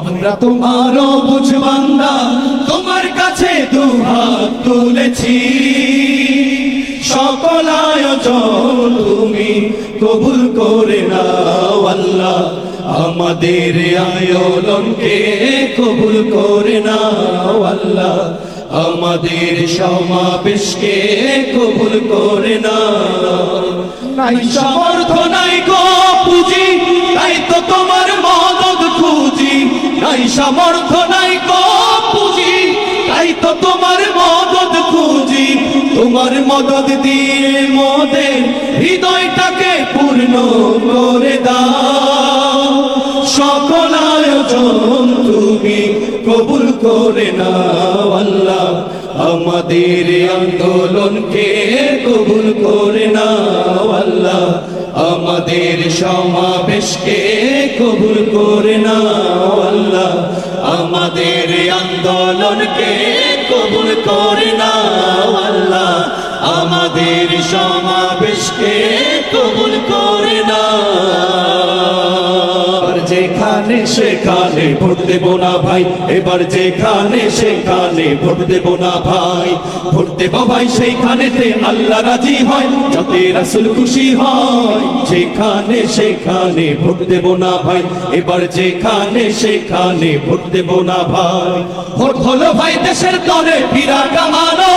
আমরা তোমারও বুঝবান্দা তোমার কাছে দুহাত তুলেছি। সকল আয়োজন তুমি কবুল করে নাও আল্লাহ। আমাদের আয়োজনকে কবুল করে নাও আল্লাহ। আমাদের সমাবেশকে কবুল করে না নাই সমর্থ, নাই নাই সমর্থ নাই পুঁজি, তাই তো তোমার মদত খুঁজি। তোমার মদত দিয়ে মোদের হৃদয়টাকে পূর্ণ করে দাও। সকল আয়োজন তুমি কবুল করে নাও আল্লাহ। আমাদের আন্দোলনকে কবুল করে নাও আল্লাহ। আমাদের সমাবেশকে কবুল করে নাও আল্লাহ। আমাদের আন্দোলনকে কবুল করে না আল্লাহ। আমাদের সমাবেশকে কবুল করে নাও। সেখানে ভোট দেব না ভাই। এবার যেখানে সেখানে ভোট দেব না ভাই। ভোট দেব ভাই, সেইখানেতে আল্লাহ রাজি হয়, যাতে রাসুল খুশি হয়। যেখানে সেখানে ভোট দেব না ভাই, এবার যেখানে সেখানে ভোট দেব না ভাই। ভোট হলো ভাই দেশের তরে বিরাট কামানো।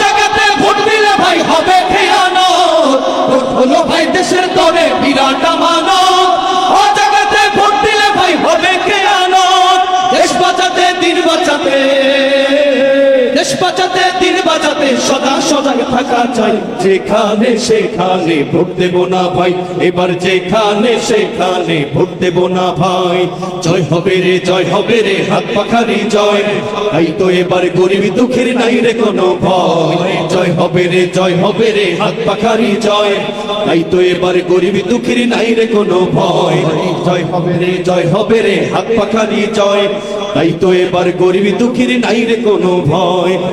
জায়গাতে ভোট দিলে ভাই হবে খেয়ানো ভোট হলো ভাই দেশের তরে বিরাট বাঁচাতে দিন বাঁচাতে সদা সজাগ থাকা চাই। যেখানে সেখানে ভোট দেব না ভাই, এবার যেখানে সেখানে ভোট দেব না ভাই। জয় হবে রে, জয় হবে রে, হাত পাখারি জয়। তাই তো এবার গরিব দুঃখের নাই রে কোনো ভয়। জয় হবে রে, জয় হবে রে, হাত পাখারি জয়। তাই তো এবার গরিব দুঃখের নাই রে কোনো ভয়। জয় হবে রে, জয় হবে রে, হাত পাখারি জয়। তাই তো এবার গরিব দুঃখের নাই রে কোনো ভয়।